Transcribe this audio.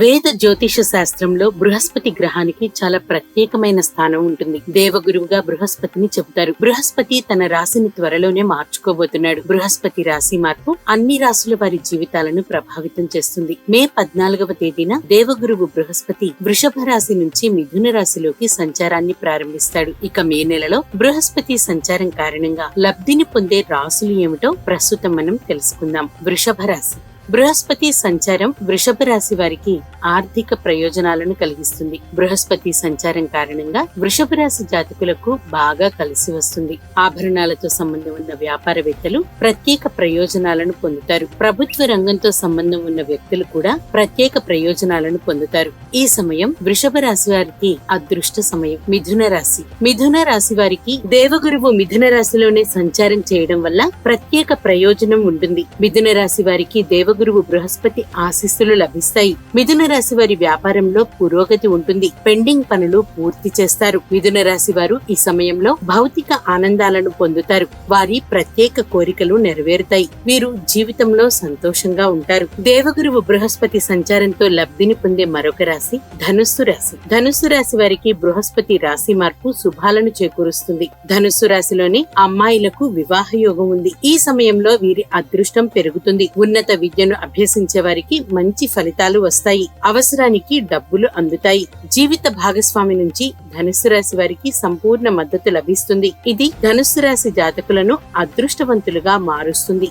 వేద జ్యోతిష శాస్త్రంలో బృహస్పతి గ్రహానికి చాలా ప్రత్యేకమైన స్థానం ఉంటుంది. దేవగురువుగా బృహస్పతిని చెబుతారు. బృహస్పతి తన రాశిని త్వరలోనే మార్చుకోబోతున్నాడు. బృహస్పతి రాశి మార్పు అన్ని రాశుల వారి జీవితాలను ప్రభావితం చేస్తుంది. మే పద్నాలుగవ తేదీన దేవగురువు బృహస్పతి వృషభ రాశి నుంచి మిథున రాశిలోకి సంచారాన్ని ప్రారంభిస్తాడు. ఇక మే నెలలో బృహస్పతి సంచారం కారణంగా లబ్ధిని పొందే రాశులు ఏమిటో ప్రస్తుతం మనం తెలుసుకుందాం. వృషభ రాశి బృహస్పతి సంచారం వృషభ రాశి వారికి ఆర్థిక ప్రయోజనాలను కలిగిస్తుంది. బృహస్పతి సంచారం కారణంగా వృషభ రాశి జాతకులకు బాగా కలిసి వస్తుంది. ఆభరణాలతో సంబంధం ఉన్న వ్యాపారవేత్తలు ప్రత్యేక ప్రయోజనాలను పొందుతారు. ప్రభుత్వ రంగంతో సంబంధం ఉన్న వ్యక్తులు కూడా ప్రత్యేక ప్రయోజనాలను పొందుతారు. ఈ సమయం వృషభ రాశి వారికి అదృష్ట సమయం. మిథున రాశి. మిథున రాశి వారికి దేవగురువు మిథున రాశిలోనే సంచారం చేయడం వల్ల ప్రత్యేక ప్రయోజనం ఉంటుంది. మిథున రాశి వారికి గురువు బృహస్పతి ఆశీస్సులు లభిస్తాయి. మిథున రాశి వారి వ్యాపారంలో పురోగతి ఉంటుంది. పెండింగ్ పనులు పూర్తి చేస్తారు. మిథున రాశి వారు ఈ సమయంలో భౌతిక ఆనందాలను పొందుతారు. వారి ప్రత్యేక కోరికలు నెరవేరుతాయి. వీరు జీవితంలో సంతోషంగా ఉంటారు. దేవగురువు బృహస్పతి సంచారంతో లబ్ధిని పొందే మరొక రాశి ధనుస్సు రాశి. ధనుస్సు రాశి వారికి బృహస్పతి రాశి మార్పు శుభాలను చేకూరుస్తుంది. ధనుస్సు రాశిలోని అమ్మాయిలకు వివాహ యోగం ఉంది. ఈ సమయంలో వీరి అదృష్టం పెరుగుతుంది. ఉన్నత విద్యను అభ్యసించే వారికి మంచి ఫలితాలు వస్తాయి. అవసరానికి డబ్బులు అందుతాయి. జీవిత భాగస్వామి నుంచి ధనుసు రాశి వారికి సంపూర్ణ మద్దతు లభిస్తుంది. ఇది ధనుసు రాశి జాతకులను అదృష్టవంతులుగా మారుస్తుంది.